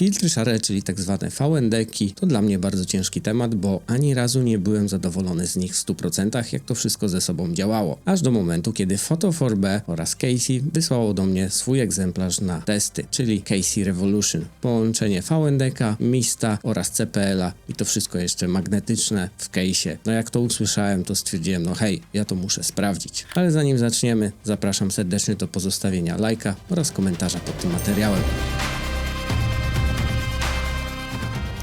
Filtry szare, czyli tak zwane VND-ki, to dla mnie bardzo ciężki temat, bo ani razu nie byłem zadowolony z nich w 100%, jak to wszystko ze sobą działało. Aż do momentu, kiedy Photo4B oraz Casey wysłało do mnie swój egzemplarz na testy, czyli Casey Revolution. Połączenie VND-ka, Mista oraz CPL-a i to wszystko jeszcze magnetyczne w case'ie. No jak to usłyszałem, to stwierdziłem, no hej, ja to muszę sprawdzić. Ale zanim zaczniemy, zapraszam serdecznie do pozostawienia lajka oraz komentarza pod tym materiałem.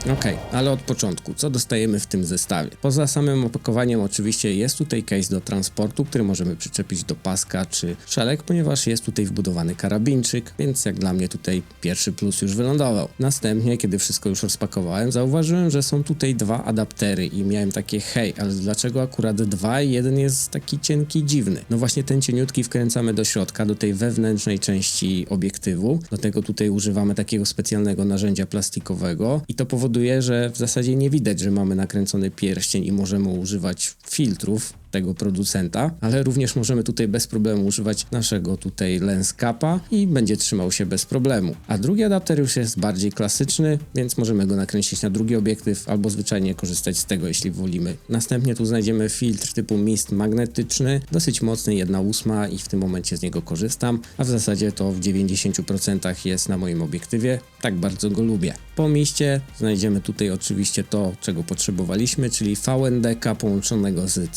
Okej, ale od początku, co dostajemy w tym zestawie? Poza samym opakowaniem oczywiście jest tutaj case do transportu, który możemy przyczepić do paska czy szelek, ponieważ jest tutaj wbudowany karabinczyk, więc jak dla mnie tutaj pierwszy plus już wylądował. Następnie, kiedy wszystko już rozpakowałem, zauważyłem, że są tutaj dwa adaptery i miałem takie hej, ale dlaczego akurat dwa i jeden jest taki cienki, dziwny? No właśnie ten cieniutki wkręcamy do środka, do tej wewnętrznej części obiektywu, do tego tutaj używamy takiego specjalnego narzędzia plastikowego i to powoduje, że w zasadzie nie widać, że mamy nakręcony pierścień i możemy używać filtrów tego producenta, ale również możemy tutaj bez problemu używać naszego tutaj lens capa i będzie trzymał się bez problemu. A drugi adapter już jest bardziej klasyczny, więc możemy go nakręcić na drugi obiektyw albo zwyczajnie korzystać z tego, jeśli wolimy. Następnie tu znajdziemy filtr typu mist magnetyczny, dosyć mocny, 1,8 i w tym momencie z niego korzystam, a w zasadzie to w 90% jest na moim obiektywie, tak bardzo go lubię. Po miście znajdziemy tutaj oczywiście to, czego potrzebowaliśmy, czyli VNDK połączonego z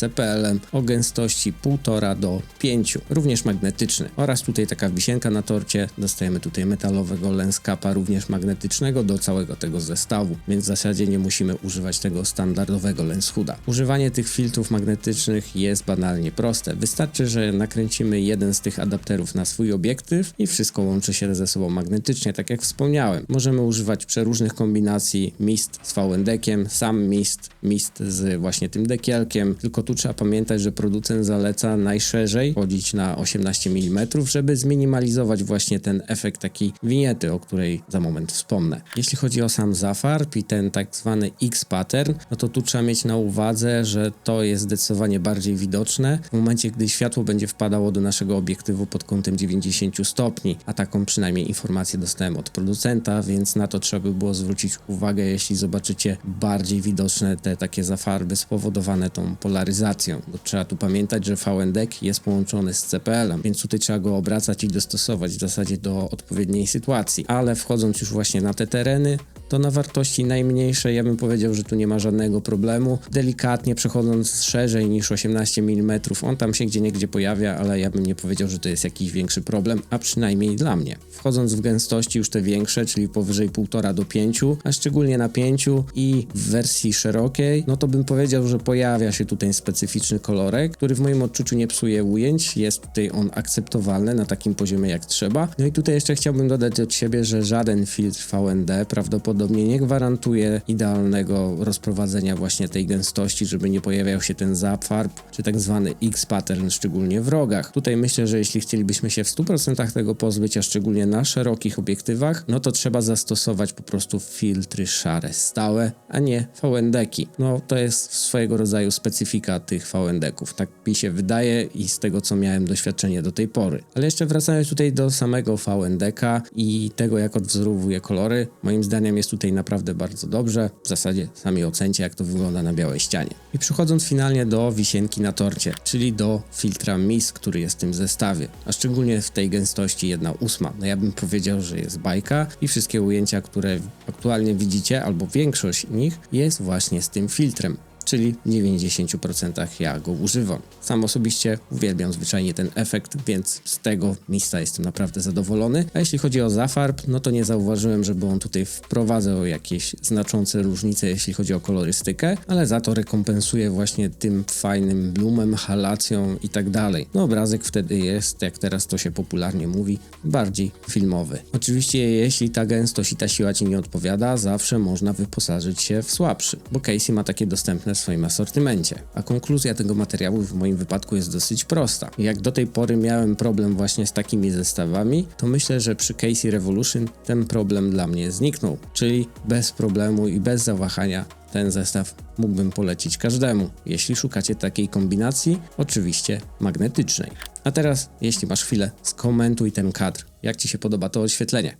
O gęstości 1,5 do 5, również magnetyczny. Oraz tutaj taka wisienka na torcie, dostajemy tutaj metalowego lens capa, również magnetycznego do całego tego zestawu, więc w zasadzie nie musimy używać tego standardowego lens hooda. Używanie tych filtrów magnetycznych jest banalnie proste. Wystarczy, że nakręcimy jeden z tych adapterów na swój obiektyw i wszystko łączy się ze sobą magnetycznie, tak jak wspomniałem. Możemy używać przeróżnych kombinacji mist z VND-kiem, sam mist, mist z właśnie tym dekielkiem, tylko tu trzeba pamiętać, że producent zaleca najszerzej chodzić na 18 mm, żeby zminimalizować właśnie ten efekt takiej winiety, o której za moment wspomnę. Jeśli chodzi o sam zafarb i ten tak zwany X-pattern, no to tu trzeba mieć na uwadze, że to jest zdecydowanie bardziej widoczne w momencie, gdy światło będzie wpadało do naszego obiektywu pod kątem 90 stopni, a taką przynajmniej informację dostałem od producenta, więc na to trzeba by było zwrócić uwagę, jeśli zobaczycie bardziej widoczne te takie zafarby spowodowane tą polaryzacją. Trzeba tu pamiętać, że VNDek jest połączony z CPL-em, więc tutaj trzeba go obracać i dostosować w zasadzie do odpowiedniej sytuacji. Ale wchodząc już właśnie na te tereny, to na wartości najmniejszej ja bym powiedział, że tu nie ma żadnego problemu. Delikatnie przechodząc szerzej niż 18 mm, on tam się gdzie niegdzie pojawia, ale ja bym nie powiedział, że to jest jakiś większy problem, a przynajmniej dla mnie. Wchodząc w gęstości już te większe, czyli powyżej 1,5 do 5, a szczególnie na 5 i w wersji szerokiej, no to bym powiedział, że pojawia się tutaj specyficzny kolorek, który w moim odczuciu nie psuje ujęć, jest tutaj on akceptowalny na takim poziomie jak trzeba. No i tutaj jeszcze chciałbym dodać od siebie, że żaden filtr VND prawdopodobnie prawdopodobnie nie gwarantuje idealnego rozprowadzenia właśnie tej gęstości, żeby nie pojawiał się ten zafarb, czy tak zwany X-pattern, szczególnie w rogach. Tutaj myślę, że jeśli chcielibyśmy się w 100% tego pozbyć, a szczególnie na szerokich obiektywach, no to trzeba zastosować po prostu filtry szare stałe, a nie VND-ki. No to jest swojego rodzaju specyfika tych VND-ków. Tak mi się wydaje i z tego, co miałem doświadczenie do tej pory. Ale jeszcze wracając tutaj do samego VND-ka i tego, jak odwzorowuje kolory, moim zdaniem jest tutaj naprawdę bardzo dobrze. W zasadzie sami ocencie, jak to wygląda na białej ścianie. I przechodząc finalnie do wisienki na torcie, czyli do filtra MIS, który jest w tym zestawie, a szczególnie w tej gęstości 1,8. No ja bym powiedział, że jest bajka i wszystkie ujęcia, które aktualnie widzicie, albo większość nich, jest właśnie z tym filtrem czyli w 90% ja go używam. Sam osobiście uwielbiam zwyczajnie ten efekt, więc z tego miejsca jestem naprawdę zadowolony. A jeśli chodzi o zafarb, no to nie zauważyłem, żeby on tutaj wprowadzał jakieś znaczące różnice, jeśli chodzi o kolorystykę, ale za to rekompensuje właśnie tym fajnym bloomem, halacją i tak dalej. No obrazek wtedy jest, jak teraz to się popularnie mówi, bardziej filmowy. Oczywiście jeśli ta gęstość i ta siła ci nie odpowiada, zawsze można wyposażyć się w słabszy, bo Casey ma takie dostępne swoim asortymencie. A konkluzja tego materiału w moim wypadku jest dosyć prosta. Jak do tej pory miałem problem właśnie z takimi zestawami, to myślę, że przy Casey Revolution ten problem dla mnie zniknął. Czyli bez problemu i bez zawahania ten zestaw mógłbym polecić każdemu, jeśli szukacie takiej kombinacji, oczywiście magnetycznej. A teraz, jeśli masz chwilę, skomentuj ten kadr. Jak Ci się podoba to oświetlenie?